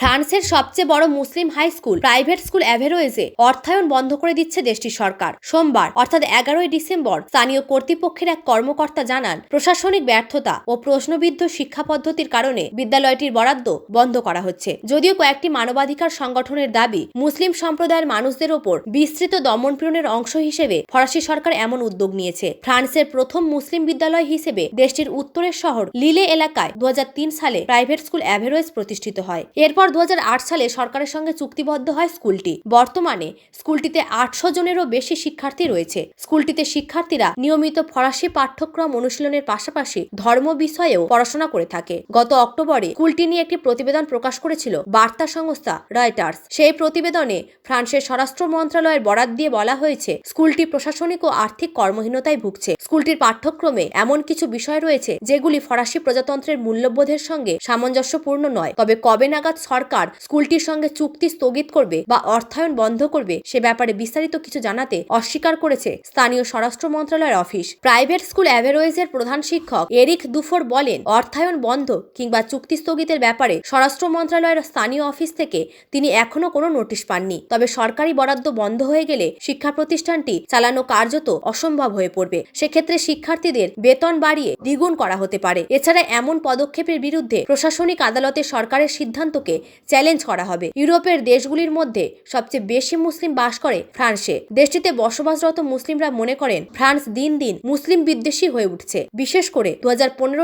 ফ্রান্সের সবচেয়ে বড় মুসলিম হাই স্কুল, প্রাইভেট স্কুল অ্যাভেরোয়েজে অর্থায়ন বন্ধ করে দিচ্ছে দেশটির সরকার। সোমবার, অর্থাৎ এগারোই ডিসেম্বর, স্থানীয় কর্তৃপক্ষের এক কর্মকর্তা জানান, প্রশাসনিক ব্যর্থতা ও প্রশ্নবিদ্ধ শিক্ষা পদ্ধতির কারণে বিদ্যালয়টির বরাদ্দ বন্ধ করা হচ্ছে। যদিও কয়েকটি মানবাধিকার সংগঠনের দাবি, মুসলিম সম্প্রদায়ের মানুষদের ওপর বিস্তৃত দমনপীড়নের অংশ হিসেবে ফরাসি সরকার এমন উদ্যোগ নিয়েছে। ফ্রান্সের প্রথম মুসলিম বিদ্যালয় হিসেবে দেশটির উত্তরের শহর লিলে এলাকায় দু হাজার তিন সালে প্রাইভেট স্কুল অ্যাভেরোয়েজ প্রতিষ্ঠিত হয়। এরপর দু হাজার আট সালে সরকারের সঙ্গে চুক্তিবদ্ধ হয় স্কুলটি। বর্তমানে স্কুলটিতে আটশো জনেরও বেশি শিক্ষার্থী রয়েছে। স্কুলটিতে শিক্ষার্থীরা নিয়মিত ফরাসি পাঠ্যক্রম অনুশীলনের পাশাপাশি ধর্ম বিষয়েও পড়াশোনা করে থাকে। গত অক্টোবরে স্কুলটি নিয়ে একটি প্রতিবেদন প্রকাশ করেছিল বার্তা সংস্থা রয়টার্স। সেই প্রতিবেদনে ফ্রান্সের স্বরাষ্ট্র মন্ত্রণালয়ের বরাত দিয়ে বলা হয়েছে, স্কুলটি প্রশাসনিক ও আর্থিক কর্মহীনতায় ভুগছে। স্কুলটির পাঠ্যক্রমে এমন কিছু বিষয় রয়েছে যেগুলি ফরাসি প্রজাতন্ত্রের মূল্যবোধের সঙ্গে সামঞ্জস্যপূর্ণ নয়। তবে কবে নাগাদ সরকার স্কুলটির সঙ্গে চুক্তি স্থগিত করবে বা অর্থায়ন বন্ধ করবে, সে ব্যাপারে বিস্তারিত কিছু জানাতে অস্বীকার করেছে স্থানীয় স্বরাষ্ট্র মন্ত্রণালয়ের অফিস। প্রাইভেট স্কুল অ্যাভেরোয়েজের প্রধান শিক্ষক এরিক দুফোর বলেন, অর্থায়ন বন্ধ কিংবা চুক্তি স্থগিতের ব্যাপারে স্বরাষ্ট্র মন্ত্রণালয়ের স্থানীয় অফিস থেকে তিনি এখনও কোনো নোটিশ পাননি। তবে সরকারি বরাদ্দ বন্ধ হয়ে গেলে শিক্ষা প্রতিষ্ঠানটি চালানো কার্যত অসম্ভব হয়ে পড়বে। সেক্ষেত্রে শিক্ষার্থীদের বেতন বাড়িয়ে দ্বিগুণ করা হতে পারে। এছাড়া এমন পদক্ষেপের বিরুদ্ধে প্রশাসনিক আদালতে সরকারের সিদ্ধান্তকে চ্যালেঞ্জ করা হবে। ইউরোপের দেশগুলির মধ্যে সবচেয়ে বেশি মুসলিম বাস করে ফ্রান্সে। দেশটিতে বসবাসরত মুসলিমরা মনে করেন, ফ্রান্স দিন দিন মুসলিম বিদ্বেষী হয়ে উঠছে। বিশেষ করে দু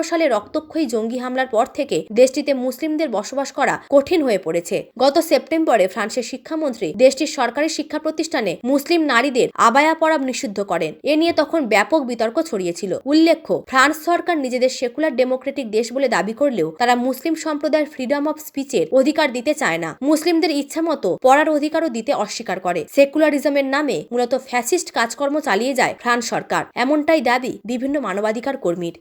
সালে রক্তক্ষয়ী জঙ্গি হামলার পর থেকে দেশটিতে মুসলিমদের বসবাস করা কঠিন হয়ে পড়েছে। গত সেপ্টেম্বরে ফ্রান্সের শিক্ষামন্ত্রী দেশটির সরকারি শিক্ষা প্রতিষ্ঠানে মুসলিম নারীদের আবায়া পরাব নিষিদ্ধ করেন। এ নিয়ে তখন ব্যাপক বিতর্ক ছড়িয়েছিল। উল্লেখ্য, ফ্রান্স সরকার নিজেদের সেকুলার ডেমোক্রেটিক দেশ বলে দাবি করলেও তারা মুসলিম সম্প্রদায়ের ফ্রিডম অফ স্পিচের অধিকার দিতে চায় না। মুসলিমদের ইচ্ছা মতো পড়ার অধিকারও দিতে অস্বীকার করে। সেকুলারিজমের নামে মূলত ফ্যাসিস্ট কাজকর্ম চালিয়ে যায় ফ্রান্স সরকার। এমনটাই দাবি বিভিন্ন মানবাধিকার কর্মীর।